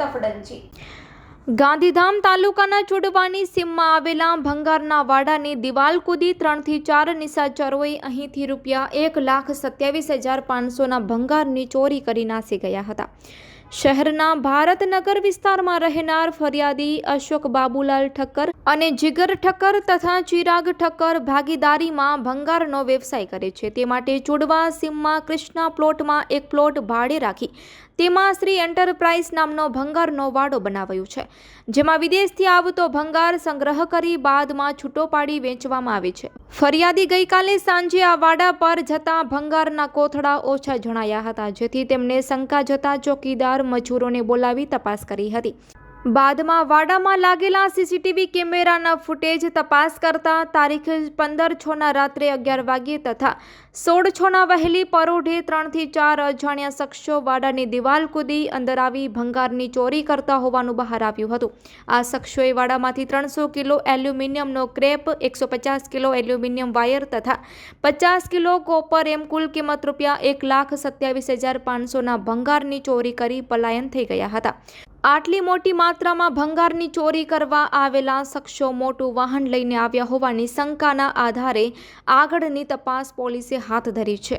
તફડંચી. ગાંધીધામ તાલુકાના ચુડવાની સીમમાં આવેલા ભંગારના વાડાની દિવાલ કૂદી ત્રણથી ચાર નિશાચરોએ અહીંથી રૂપિયા એક લાખ સત્યાવીસ હજાર પાંચસોના ભંગારની ચોરી કરી નાસી ગયા હતા. શહેરના ભારતનગર વિસ્તારમાં રહેનાર ફરિયાદી અશોક બાબુલાલ ઠક્કર અને જીગર ઠક્કર તથા ચિરાગ ઠક્કર ભાગીદારીમાં ભંગારનો વ્યવસાય કરે છે. તે માટે ચુડવા સીમમાં કૃષ્ણા પ્લોટમાં એક પ્લોટ ભાડે રાખી તેમાં શ્રી એન્ટરપ્રાઇઝ નામનો ભંગારનો વાડો બનાવાયો છે. જેમાં વિદેશથી આવતો ભંગાર સંગ્રહ કરી બાદમાં છૂટો પાડી વેચવામાં આવે છે. ફરિયાદી ગઈકાલે સાંજે આ વાડા પર જતા ભંગારના કોથળા ઓછા જણાયા હતા. જેથી તેમને શંકા જતા ચોકીદાર મજૂરોને બોલાવી તપાસ કરી હતી. બાદમાં વાડામાં લાગેલા સીસીટીવી કેમેરાના ફૂટેજ તપાસ કરતા તારીખ પંદર છના રાત્રે અગિયાર વાગ્યે તથા સોળ છના વહેલી પરોઢે ત્રણથી ચાર અજાણ્યા શખ્સો વાડાની દિવાલ કૂદી અંદર આવી ભંગારની ચોરી કરતા હોવાનું બહાર આવ્યું હતું. આ શખ્સોએ વાડામાંથી ત્રણસો કિલો એલ્યુમિનિયમનો ક્રેપ, એકસો પચાસ કિલો એલ્યુમિનિયમ વાયર તથા પચાસ કિલો કોપર એમ કુલ કિંમત રૂપિયા એક લાખ સત્યાવીસ હજાર પાંચસોના ભંગારની ચોરી કરી પલાયન થઈ ગયા હતા. આટલી મોટી માત્રામાં ભંગારની ચોરી કરવા આવેલા શખ્સો મોટું વાહન લઈને આવ્યા હોવાની શંકાના આધારે આગળની તપાસ પોલીસે હાથ ધરી છે.